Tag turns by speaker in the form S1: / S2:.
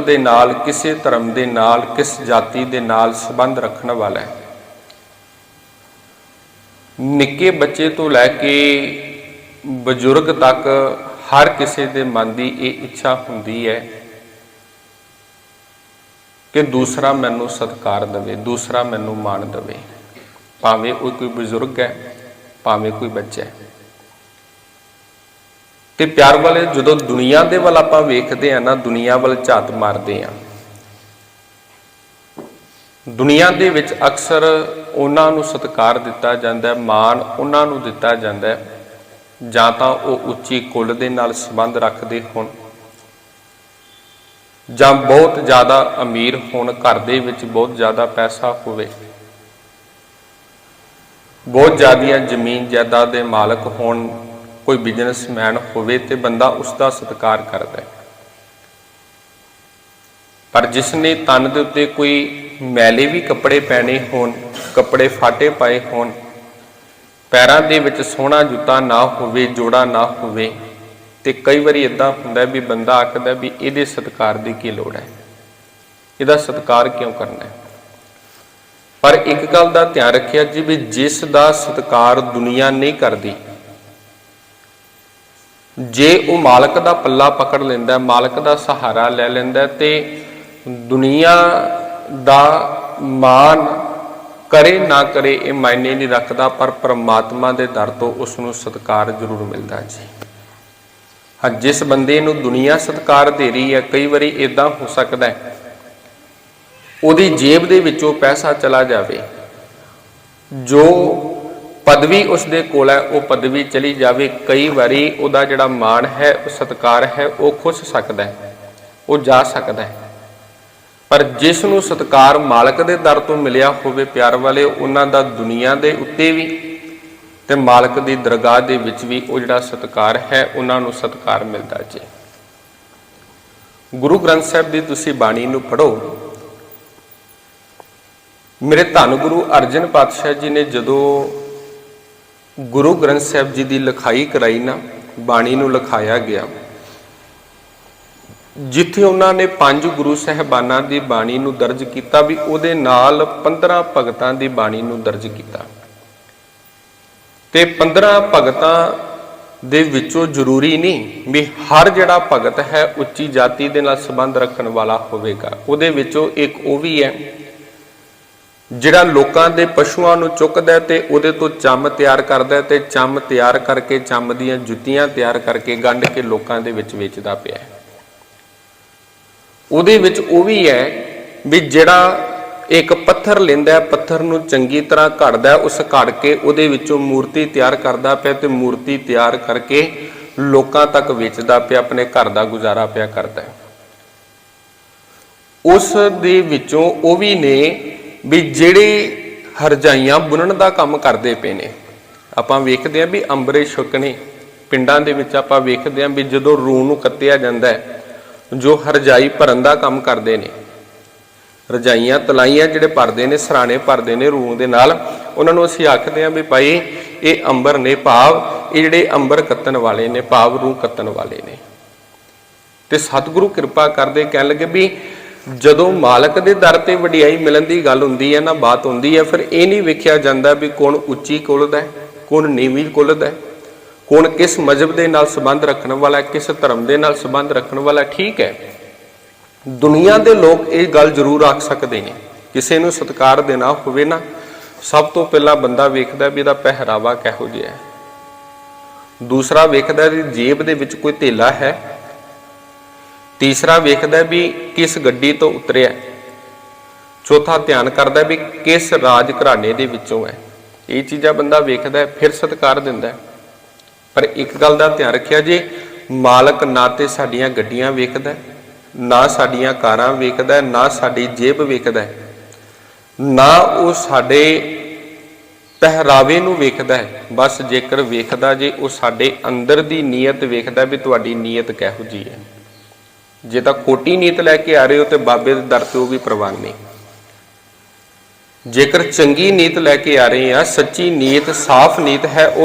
S1: ਦੇ ਨਾਲ, ਕਿਸੇ ਧਰਮ ਦੇ ਨਾਲ, ਕਿਸ ਜਾਤੀ ਦੇ ਨਾਲ ਸੰਬੰਧ ਰੱਖਣ ਵਾਲਾ ਹੈ। ਨਿੱਕੇ ਬੱਚੇ ਤੋਂ ਲੈ ਕੇ ਬਜ਼ੁਰਗ ਤੱਕ ਹਰ ਕਿਸੇ ਦੇ ਮਨ ਦੀ ਇਹ ਇੱਛਾ ਹੁੰਦੀ ਹੈ ਕਿ ਦੂਸਰਾ ਮੈਨੂੰ ਸਤਿਕਾਰ ਦੇਵੇ, ਦੂਸਰਾ ਮੈਨੂੰ ਮਾਣ ਦੇਵੇ। ਭਾਵੇਂ ਉਹ ਕੋਈ ਬਜ਼ੁਰਗ ਹੈ, ਭਾਵੇਂ ਕੋਈ ਬੱਚਾ ਹੈ। ਤੇ ਪਿਆਰ ਵਾਲੇ, ਜਦੋਂ ਦੁਨੀਆ ਦੇ ਵੱਲ ਆਪਾਂ ਵੇਖਦੇ ਆ ਨਾ, ਦੁਨੀਆ ਵੱਲ ਝਾਤ ਮਾਰਦੇ ਆ। ਦੁਨੀਆ ਦੇ ਵਿੱਚ ਅਕਸਰ ਉਹਨਾਂ ਨੂੰ ਸਤਿਕਾਰ ਦਿੱਤਾ ਜਾਂਦਾ ਹੈ, ਮਾਣ ਉਹਨਾਂ ਨੂੰ ਦਿੱਤਾ ਜਾਂਦਾ ਹੈ, ਜਾਂ ਤਾਂ ਉਹ ਉੱਚੀ ਕੁੱਲ ਦੇ ਨਾਲ ਸੰਬੰਧ ਰੱਖਦੇ ਹੋਣ, ਜਾਂ ਬਹੁਤ ਜ਼ਿਆਦਾ ਅਮੀਰ ਹੋਣ, ਘਰ ਦੇ ਵਿੱਚ ਬਹੁਤ ਜ਼ਿਆਦਾ ਪੈਸਾ ਹੋਵੇ। ਬਹੁਤ ਜ਼ਿਆਦੀਆਂ ਜ਼ਮੀਨ ਜਾਇਦਾਦ ਦੇ ਮਾਲਕ ਹੋਣ ਕੋਈ ਬਿਜ਼ਨਸਮੈਨ ਹੋਵੇ ਤੇ ਬੰਦਾ ਉਸ ਦਾ ਸਤਿਕਾਰ ਕਰਦਾ ਹੈ। ਪਰ ਜਿਸ ਨੇ ਤਨ ਦੇ ਉੱਤੇ ਕੋਈ ਮੈਲੇ ਵੀ ਕੱਪੜੇ ਪਹਿਨੇ ਹੋਣ, ਕੱਪੜੇ ਫਾਟੇ ਪਾਏ ਹੋਣ, ਪੈਰਾਂ ਦੇ ਵਿੱਚ ਸੋਹਣਾ ਜੁੱਤਾ ਨਾ ਹੋਵੇ, ਜੋੜਾ ਨਾ ਹੋਵੇ, ਤੇ ਕਈ ਵਾਰੀ ਇਦਾਂ ਹੁੰਦਾ ਵੀ ਬੰਦਾ ਆਖਦਾ ਵੀ ਇਹਦੇ ਸਤਿਕਾਰ ਦੀ ਕੀ ਲੋੜ ਹੈ? ਇਹਦਾ ਸਤਿਕਾਰ ਕਿਉਂ ਕਰਨਾ ਹੈ? ਪਰ ਇੱਕ ਗੱਲ ਦਾ ਧਿਆਨ ਰੱਖਿਆ ਜੀ ਵੀ ਜਿਸ ਦਾ ਸਤਿਕਾਰ ਦੁਨੀਆ ਨਹੀਂ ਕਰਦੀ ਜੇ ਉਹ ਮਾਲਕ ਦਾ ਪੱਲਾ ਪਕੜ ਲੈਂਦਾ, ਮਾਲਕ ਦਾ ਸਹਾਰਾ ਲੈ ਲੈਂਦਾ ਹੈ ਤੇ ਦੁਨੀਆ ਦਾ ਮਾਨ ਕਰੇ ਨਾ ਕਰੇ ਇਹ ਮਾਇਨੇ ਨਹੀਂ ਰੱਖਦਾ, ਪਰ ਪ੍ਰਮਾਤਮਾ ਦੇ ਦਰ ਤੋਂ ਉਸ ਨੂੰ ਸਤਿਕਾਰ ਜ਼ਰੂਰ ਮਿਲਦਾ ਜੀ। ਹਾਂ, ਜਿਸ ਬੰਦੇ ਨੂੰ ਦੁਨੀਆ ਸਤਿਕਾਰ ਦੇ ਰਹੀ ਹੈ, ਕਈ ਵਾਰੀ ਇਦਾਂ ਹੋ ਸਕਦਾ ਹੈ, ਉਹਦੀ ਜੇਬ ਦੇ ਵਿੱਚੋਂ ਪੈਸਾ ਚਲਾ ਜਾਵੇ, ਜੋ ਪਦਵੀ ਉਸ ਦੇ ਕੋਲ ਹੈ, ਉਹ ਪਦਵੀ ਚਲੀ ਜਾਵੇ, ਕਈ ਵਾਰੀ ਉਹਦਾ ਜਿਹੜਾ ਮਾਣ ਹੈ, ਉਹ ਸਤਕਾਰ ਹੈ, ਉਹ ਖੁੱਸ ਸਕਦਾ ਹੈ, ਉਹ ਜਾ ਸਕਦਾ ਹੈ। ਪਰ ਜਿਸ ਨੂੰ ਸਤਕਾਰ ਮਾਲਕ ਦੇ ਦਰ ਤੋਂ ਮਿਲਿਆ ਹੋਵੇ ਪਿਆਰ ਵਾਲੇ, ਉਹਨਾਂ ਦਾ ਦੁਨੀਆ ਦੇ ਉੱਤੇ ਵੀ ਤੇ ਮਾਲਕ ਦੀ ਦਰਗਾਹ ਦੇ ਵਿੱਚ ਵੀ ਉਹ ਜਿਹੜਾ ਸਤਕਾਰ ਹੈ, ਉਹਨਾਂ ਨੂੰ ਸਤਕਾਰ ਮਿਲਦਾ ਜੇ। ਗੁਰੂ ਗ੍ਰੰਥ ਸਾਹਿਬ ਦੀ ਤੁਸੀਂ ਬਾਣੀ ਨੂੰ ਪੜੋ ਮੇਰੇ ਧੰਨ ਗੁਰੂ ਅਰਜਨ ਪਾਤਸ਼ਾਹ ਜੀ ਨੇ ਜਦੋਂ ਗੁਰੂ ਗ੍ਰੰਥ ਸਾਹਿਬ ਜੀ ਦੀ ਲਿਖਾਈ ਕਰਾਈ ਨਾ, ਬਾਣੀ ਨੂੰ ਲਿਖਾਇਆ ਗਿਆ। ਜਿੱਥੇ ਉਹਨਾਂ ਨੇ ਪੰਜ ਗੁਰੂ ਸਹਿਬਾਨਾਂ ਦੀ ਬਾਣੀ ਨੂੰ ਦਰਜ ਕੀਤਾ, ਵੀ ਉਹਦੇ ਨਾਲ 15 ਭਗਤਾਂ ਦੀ ਬਾਣੀ ਨੂੰ ਦਰਜ ਕੀਤਾ। ਤੇ 15 ਭਗਤਾਂ ਦੇ ਵਿੱਚੋਂ ਜ਼ਰੂਰੀ ਨਹੀਂ ਵੀ ਹਰ ਜਿਹੜਾ ਭਗਤ ਹੈ, ਉੱਚੀ ਜਾਤੀ ਦੇ ਨਾਲ ਸੰਬੰਧ ਰੱਖਣ ਵਾਲਾ ਹੋਵੇਗਾ। ਉਹਦੇ ਵਿੱਚੋਂ ਇੱਕ ਉਹ ਵੀ ਹੈ ਜਿਹੜਾ ਲੋਕਾਂ ਦੇ ਪਸ਼ੂਆਂ ਨੂੰ ਚੁੱਕਦਾ ਤੇ ਉਹਦੇ ਤੋਂ ਚੰਮ ਤਿਆਰ ਕਰਦਾ ਤੇ ਚੰਮ ਤਿਆਰ ਕਰਕੇ, ਚੰਮ ਦੀਆਂ ਜੁੱਤੀਆਂ ਤਿਆਰ ਕਰਕੇ ਗੰਢ ਕੇ ਲੋਕਾਂ ਦੇ ਵਿੱਚ ਵੇਚਦਾ ਪਿਆ ਉਹਦੇ ਵਿੱਚ ਉਹ ਵੀ ਹੈ ਵੀ ਜਿਹੜਾ ਇੱਕ ਪੱਥਰ ਲੈਂਦਾ ਪੱਥਰ ਨੂੰ ਚੰਗੀ ਤਰ੍ਹਾਂ ਘੜਦਾ ਉਸ ਘੜ ਕੇ ਉਹਦੇ ਵਿੱਚੋਂ ਮੂਰਤੀ ਤਿਆਰ ਕਰਦਾ ਪਿਆ ਤੇ ਮੂਰਤੀ ਤਿਆਰ ਕਰਕੇ ਲੋਕਾਂ ਤੱਕ ਵੇਚਦਾ ਪਿਆ, ਆਪਣੇ ਘਰ ਦਾ ਗੁਜ਼ਾਰਾ ਪਿਆ ਕਰਦਾ ਉਸ ਦੇ ਵਿੱਚੋਂ ਉਹ ਵੀ ਨੇ ਵੀ ਜਿਹੜੇ ਹਰਜਾਈਆਂ ਬੁਣਨ ਦਾ ਕੰਮ ਕਰਦੇ ਪਏ ਨੇ, ਆਪਾਂ ਵੇਖਦੇ ਆਂ ਵੀ ਅੰਬਰੇ ਛੁਕਣੇ ਪਿੰਡਾਂ ਦੇ ਵਿੱਚ ਆਪਾਂ ਵੇਖਦੇ ਆਂ ਵੀ ਜਦੋਂ ਰੂਹ ਨੂੰ ਕੱਤਿਆ ਜਾਂਦਾ ਹੈ, ਜੋ ਹਰਜਾਈ ਭਰਨ ਦਾ ਕੰਮ ਕਰਦੇ ਨੇ। ਰਜਾਈਆਂ, ਤਲਾਈਆਂ ਜਿਹੜੇ ਭਰਦੇ ਨੇ, ਸਰਾਣੇ ਭਰਦੇ ਨੇ ਰੂਹ ਦੇ ਨਾਲ, ਉਹਨਾਂ ਨੂੰ ਅਸੀਂ ਆਖਦੇ ਆਂ ਵੀ ਭਾਈ ਇਹ ਅੰਬਰ ਨੇ ਭਾਵ, ਇਹ ਜਿਹੜੇ ਅੰਬਰ ਕੱਤਣ ਵਾਲੇ ਨੇ, ਭਾਵ ਰੂਹ ਕੱਤਣ ਵਾਲੇ ਨੇ। ਤੇ ਸਤਿਗੁਰੂ ਕਿਰਪਾ ਕਰਦੇ ਕਹਿਣ ਲੱਗੇ ਵੀ ਜਦੋਂ ਮਾਲਕ ਦੇ ਦਰ ਤੇ ਵਡਿਆਈ ਮਿਲਣ ਦੀ ਗੱਲ ਹੁੰਦੀ ਹੈ, ਨਾ ਬਾਤ ਹੁੰਦੀ ਹੈ, ਫਿਰ ਇਹ ਨਹੀਂ ਵੇਖਿਆ ਜਾਂਦਾ ਵੀ ਕੌਣ ਉੱਚੀ ਕੁਲ ਦਾ ਹੈ, ਕੌਣ ਨੀਵੀਂ ਕੁਲ ਦਾ ਹੈ, ਕੌਣ ਕਿਸ ਮਜਹਬ ਦੇ ਨਾਲ ਸੰਬੰਧ ਰੱਖਣ ਵਾਲਾ ਕਿਸ ਧਰਮ ਦੇ ਨਾਲ ਸੰਬੰਧ ਰੱਖਣ ਵਾਲਾ ਠੀਕ ਹੈ। ਦੁਨੀਆ ਦੇ ਲੋਕ ਇਹ ਗੱਲ ਜ਼ਰੂਰ ਆਖ ਸਕਦੇ ਨੇ, ਕਿਸੇ ਨੂੰ ਸਤਿਕਾਰ ਦੇਣਾ ਹੋਵੇ ਨਾ, ਸਭ ਤੋਂ ਪਹਿਲਾਂ ਬੰਦਾ ਵੇਖਦਾ ਵੀ ਇਹਦਾ ਪਹਿਰਾਵਾ ਕਿਹੋ ਜਿਹਾ ਹੈ। ਦੂਸਰਾ ਵੇਖਦਾ ਵੀ ਜੇਬ ਦੇ ਵਿੱਚ ਕੋਈ ਧੇਲਾ ਹੈ ਤੀਸਰਾ ਵੇਖਦਾ ਵੀ ਕਿਸ ਗੱਡੀ ਤੋਂ ਉਤਰਿਆ। ਚੌਥਾ ਧਿਆਨ ਕਰਦਾ ਵੀ ਕਿਸ ਰਾਜ ਘਰਾਣੇ ਦੇ ਵਿੱਚੋਂ ਹੈ। ਇਹ ਚੀਜ਼ਾਂ ਬੰਦਾ ਵੇਖਦਾ, ਫਿਰ ਸਤਿਕਾਰ ਦਿੰਦਾ ਪਰ ਇੱਕ ਗੱਲ ਦਾ ਧਿਆਨ ਰੱਖਿਆ ਜੇ, ਮਾਲਕ ਨਾ ਤੇ ਸਾਡੀਆਂ ਗੱਡੀਆਂ ਵੇਖਦਾ, ਨਾ ਸਾਡੀਆਂ ਕਾਰਾਂ ਵੇਖਦਾ, ਨਾ ਸਾਡੀ ਜੇਬ ਵੇਖਦਾ, ਨਾ ਉਹ ਸਾਡੇ ਪਹਿਰਾਵੇ ਨੂੰ ਵੇਖਦਾ ਹੈ। ਬਸ ਜੇਕਰ ਵੇਖਦਾ ਜੇ, ਉਹ ਸਾਡੇ ਅੰਦਰ ਦੀ ਨੀਅਤ ਵੇਖਦਾ ਵੀ ਤੁਹਾਡੀ ਨੀਅਤ ਕਿਹੋ ਜੀ ਹੈ। ਜੇ ਤਾਂ ਕੋਟੀ ਨੀਤ ਲੈ ਕੇ ਆ ਰਹੇ ਹੋ ਤੇ ਬਾਬੇ ਦੇ ਦਰ ਤੇ ਉਹ ਵੀ ਪ੍ਰਵਾਨ ਨਹੀਂ। ਜੇਕਰ ਚੰਗੀ ਨੀਤ ਲੈ ਕੇ ਆ ਰਹੇ ਆ, ਸੱਚੀ ਨੀਤ, ਸਾਫ਼ ਨੀਤ ਹੈ, ਉਹ